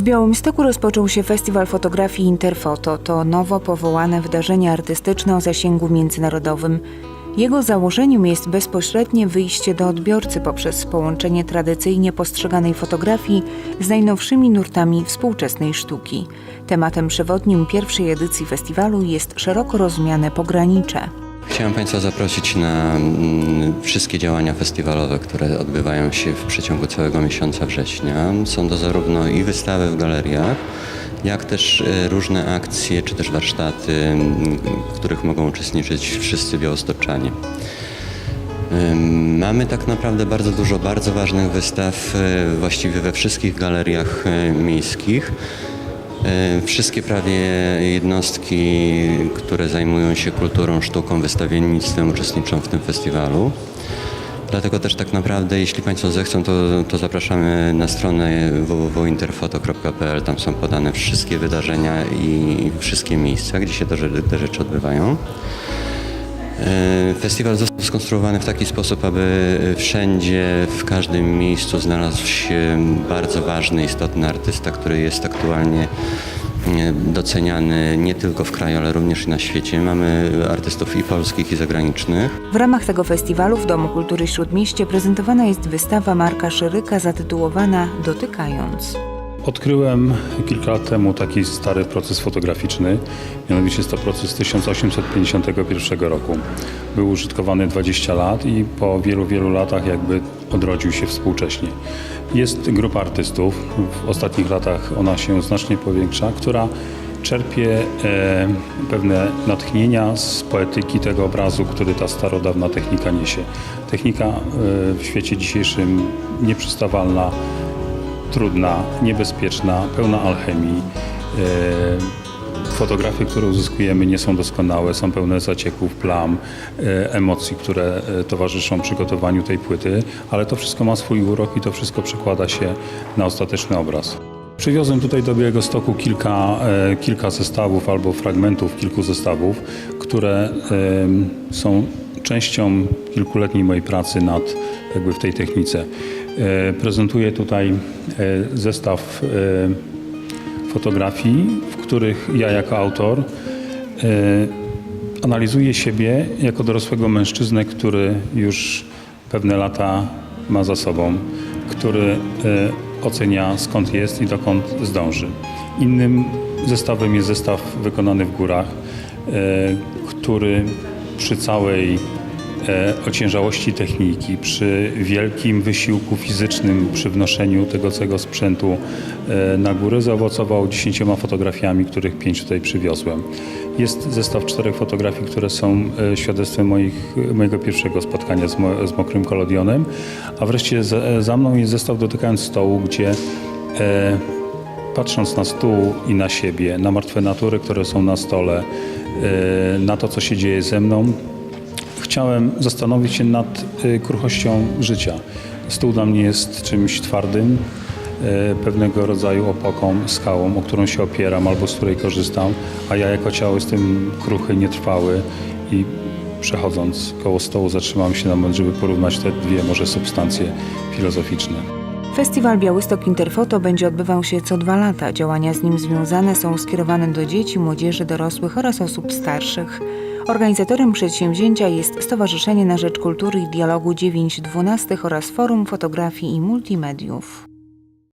W Białymstoku rozpoczął się Festiwal Fotografii Interfoto. To nowo powołane wydarzenie artystyczne o zasięgu międzynarodowym. Jego założeniem jest bezpośrednie wyjście do odbiorcy poprzez połączenie tradycyjnie postrzeganej fotografii z najnowszymi nurtami współczesnej sztuki. Tematem przewodnim pierwszej edycji festiwalu jest szeroko rozumiane pogranicze. Chciałem Państwa zaprosić na mm, wszystkie działania festiwalowe, które odbywają się w przeciągu całego miesiąca września. Są to zarówno i wystawy w galeriach, jak też e, różne akcje czy też warsztaty, mm, w których mogą uczestniczyć wszyscy białostoczanie. Mamy tak naprawdę bardzo dużo bardzo ważnych wystaw e, właściwie we wszystkich galeriach e, miejskich. E, Wszystkie prawie jednostki, które zajmują się kulturą, sztuką, wystawiennictwem uczestniczą w tym festiwalu. Dlatego też tak naprawdę, jeśli Państwo zechcą, to, to zapraszamy na stronę www.interfoto.pl. Tam są podane wszystkie wydarzenia i wszystkie miejsca, gdzie się te, rze- te rzeczy odbywają. E, Festiwal został skonstruowany w taki sposób, aby wszędzie, w każdym miejscu znalazł się bardzo ważny, istotny artysta, który jest aktualnie e, doceniany nie tylko w kraju, ale również i na świecie. Mamy artystów i polskich, i zagranicznych. W ramach tego festiwalu w Domu Kultury Śródmieście prezentowana jest wystawa Marka Szyryka zatytułowana Dotykając. Odkryłem kilka lat temu taki stary proces fotograficzny, mianowicie jest to proces 1851 roku. Był użytkowany 20 lat i po wielu, wielu latach jakby odrodził się współcześnie. Jest grupa artystów, w ostatnich latach ona się znacznie powiększa, która czerpie e, pewne natchnienia z poetyki tego obrazu, który ta starodawna technika niesie. Technika e, w świecie dzisiejszym nieprzystawalna, trudna, niebezpieczna, pełna alchemii. E, Fotografie, które uzyskujemy, nie są doskonałe, są pełne zacieków, plam, e, emocji, które e, towarzyszą przygotowaniu tej płyty, ale to wszystko ma swój urok i to wszystko przekłada się na ostateczny obraz. Przywiozłem tutaj do Białego Stoku kilka, kilka zestawów albo fragmentów kilku zestawów, które są częścią kilkuletniej mojej pracy nad jakby w tej technice. E, Prezentuję tutaj e, zestaw e, fotografii, w których ja jako autor analizuję siebie jako dorosłego mężczyznę, który już pewne lata ma za sobą, który ocenia skąd jest i dokąd zdąży. Innym zestawem jest zestaw wykonany w górach, który przy całej ociężałości techniki, przy wielkim wysiłku fizycznym przy wnoszeniu tego całego sprzętu e, na górę zaowocował dziesięcioma fotografiami, których pięć tutaj przywiozłem. Jest zestaw czterech fotografii, które są e, świadectwem moich, mojego pierwszego spotkania z, mo, z mokrym kolodionem, a wreszcie za, za mną jest zestaw dotykając stołu, gdzie e, patrząc na stół i na siebie, na martwe natury, które są na stole, e, na to, co się dzieje ze mną, chciałem zastanowić się nad y, kruchością życia. Stół dla mnie jest czymś twardym, y, pewnego rodzaju opoką, skałą, o którą się opieram albo z której korzystam, a ja jako ciało jestem kruchy, nietrwały i przechodząc koło stołu zatrzymałem się na moment, żeby porównać te dwie może substancje filozoficzne. Festiwal Białystok Interfoto będzie odbywał się co dwa lata. Działania z nim związane są skierowane do dzieci, młodzieży, dorosłych oraz osób starszych. Organizatorem przedsięwzięcia jest Stowarzyszenie na Rzecz Kultury i Dialogu 912 oraz Forum Fotografii i Multimediów.